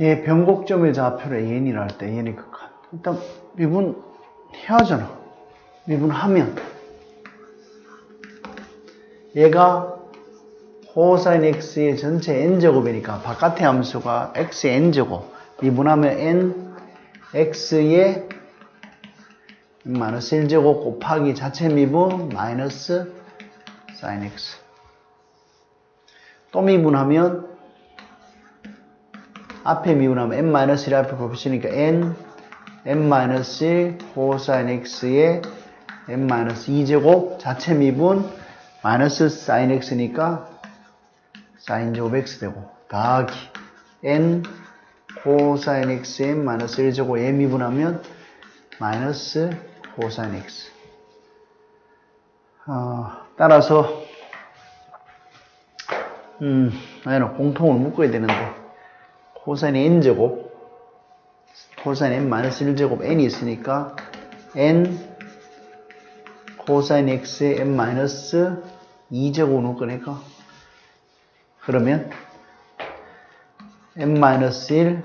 얘 변곡점의 좌표를 n이라 할때 n이 극한. 일단 미분 해야잖아. 미분하면 얘가 코사인 x의 전체 n제곱이니까 바깥의 함수가 x의 n제곱 미분하면 n x의 마이너스 1제곱 곱하기 자체 미분 마이너스 사인 x 또 미분하면 앞에 미분하면 n-1 앞에 곱했으니까 n n-1 코사인 x의 n-2제곱 자체 미분 마이너스 사인 x니까 사인 제곱 x 되고 더하기 n 코사인 x의 마이너스 1제곱 에 미분하면 마이너스 코사인 x. 어, 따라서 음, 아니라 공통을 묶어야 되는데 코사인 n제곱 코사인 n 마이너스 1제곱 n이 있으니까 n 코사인 x의 n 마이너스 2제곱 묶으니까 그러면 n 마이너스 1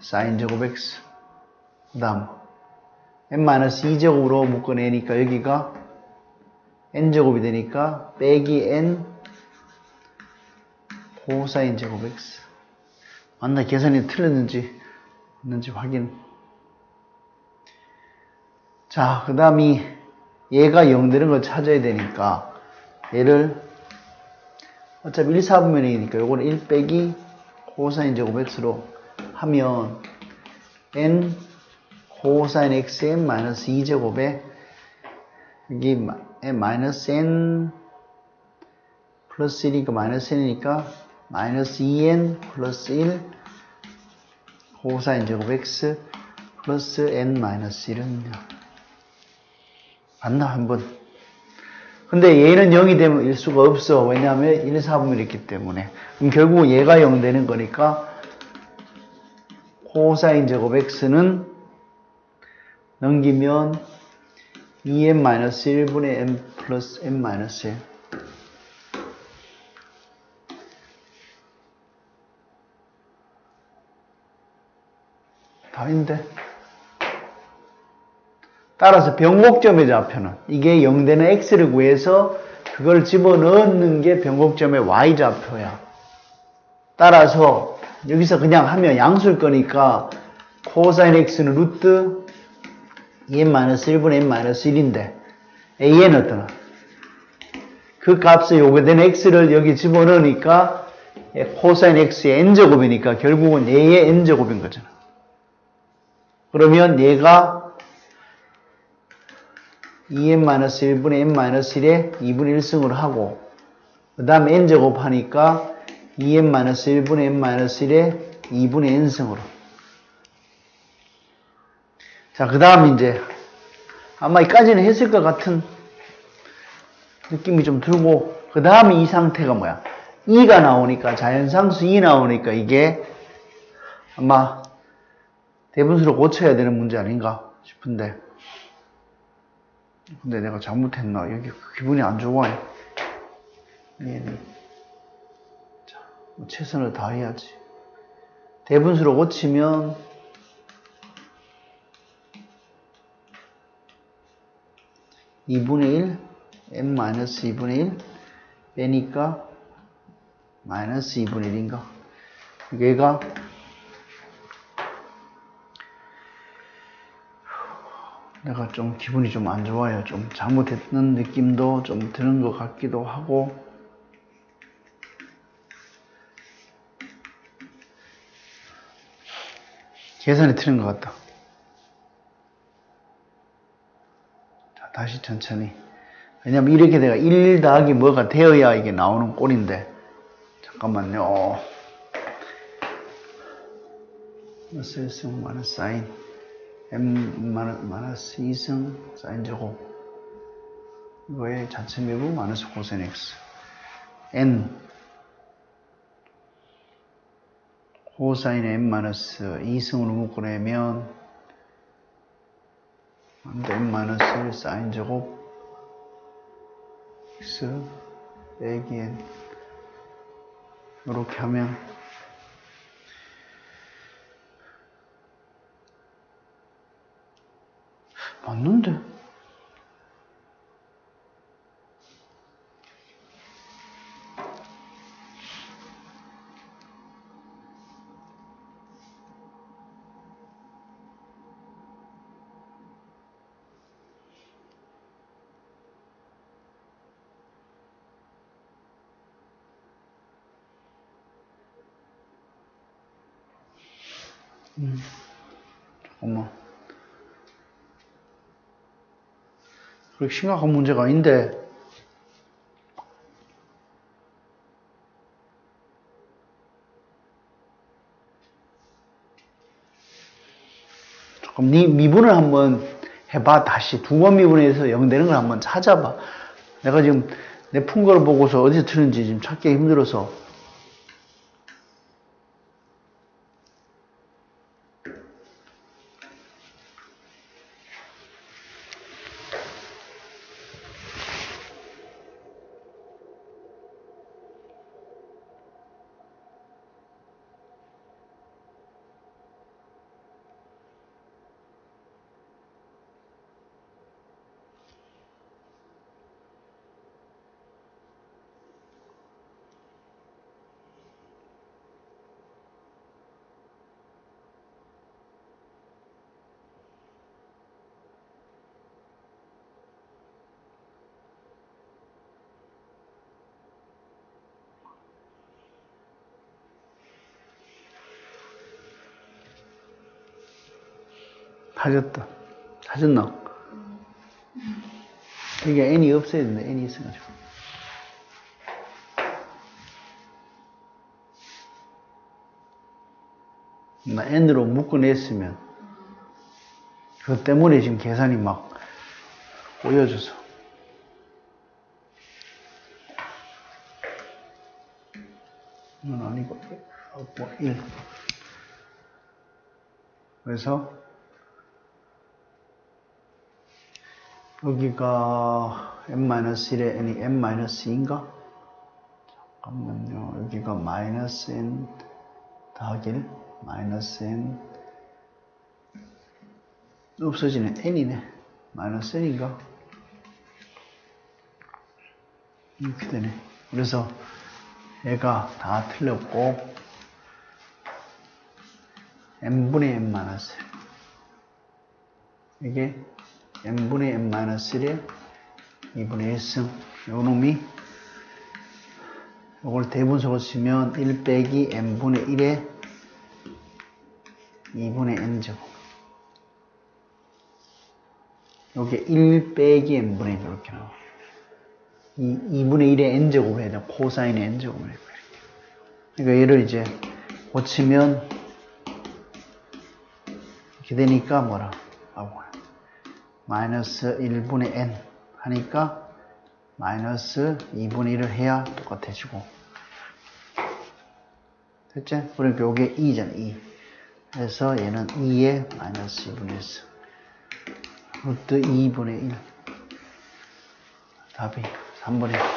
사인 제곱 x 그 다음 n 마이너스 2제곱으로 묶어내니까 여기가 n제곱이 되니까 빼기 n 코사인 제곱 x 맞나 계산이 틀렸는지 없는지 확인. 자 그 다음이 얘가 0 되는 걸 찾아야 되니까 얘를 어차피 1, 4분면이니까 요거는 1 빼기 코사인 제곱 x로 하면 n 코사인 xn 마이너스 2제곱에 여기 마이너스 n 플러스 1이니까 마이너스 n이니까 마이너스 2n 플러스 1 코사인 제곱 x 플러스 n 마이너스 1은 맞나 한번? 근데 얘는 0이 되면 일 수가 없어. 왜냐하면 1, 4분면이 있기 때문에. 그럼 결국 얘가 0 되는 거니까 코사인 제곱 x는 넘기면 2n-1분의 n 플러스 n-1 답인데. 따라서 변곡점의 좌표는. 이게 0되는 x를 구해서 그걸 집어넣는 게 변곡점의 y 좌표야. 따라서 여기서 그냥 하면 양수일 거니까 코사인 x는 루트 n-1분의 n-1인데 a는 어떠나? 그 값에 요구된 x를 여기 집어넣으니까 코사인 x의 n제곱이니까 결국은 a의 n제곱인 거잖아 그러면 얘가 2n-1분의 n-1에 2분의 1승으로 하고 그 다음에 n제곱 하니까 2n-1분의 n-1에 2분의 n승으로 자, 그 다음 이제 아마 이까지는 했을 것 같은 느낌이 좀 들고 그 다음에 이 상태가 뭐야? 2가 나오니까 자연상수 2 나오니까 이게 아마 대분수로 고쳐야 되는 문제 아닌가 싶은데. 근데 내가 잘못했나? 여기 기분이 안 좋아 얘는. 자, 뭐 최선을 다해야지. 대분수로 고치면 이분의 1, n 마이너스 2분의 1 빼니까 마이너스 2분의 1인가? 얘가 내가 좀 기분이 좀 안 좋아요. 좀 잘못했는 느낌도 좀 드는 것 같기도 하고. 계산이 틀린 것 같다. 자, 다시 천천히. 왜냐면 이렇게 내가 1 더하기 뭐가 되어야 이게 나오는 꼴인데. 잠깐만요. 1승 마이너스 사인. M 마이너스 2승 사인 제곱. 이거의 자체 미분 마이너스 코사인 x. N. 코사인 m 마이너스 2승으로 묶어내면 m 마이너스 1 사인 제곱. X 빼기 n. 이렇게 하면 맞는데? 잠깐만. 그렇게 심각한 문제가 아닌데. 잠깐, 네 미분을 한번 해봐. 다시 두 번 미분해서 0 되는 걸 한번 찾아봐. 내가 지금 내 푼 걸 보고서 어디서 틀는지 지금 찾기 힘들어서. 찾았다. 찾았나? 이게 n이 없어야 된다. n이 있어가지고. 나 n으로 묶어냈으면 그것 때문에 지금 계산이 막 꼬여져서 이건 아니고 뭐 1. 그래서 여기가 n-1에 n이 n-2인가? 잠깐만요. 여기가 마이너스 n 더하기 1, 마이너스 n 없어지네. n이네. 마이너스 n인가? 이렇게 되네. 그래서 얘가 다 틀렸고 n분의 n 마이너스 이게 n분의 n-1에 2분의 1승 요 놈이 요걸 대분속으로 쓰면 1 빼기 n분의 1에 2분의 n제곱. 요게 1 빼기 n분의 1 이렇게 나와. 이 2분의 1의 n제곱을 해야 돼. 코사인의 n제곱을 해야 돼. 그러니까 얘를 이제 고치면 이렇게 되니까 뭐라? 하고 마이너스 1분의 n 하니까 마이너스 2분의 1을 해야 똑같아지고. 됐지? 그러니까 요게 2잖아 2 그래서 얘는 2에 마이너스 2분의 1 루트 2분의 1 답이 3번이야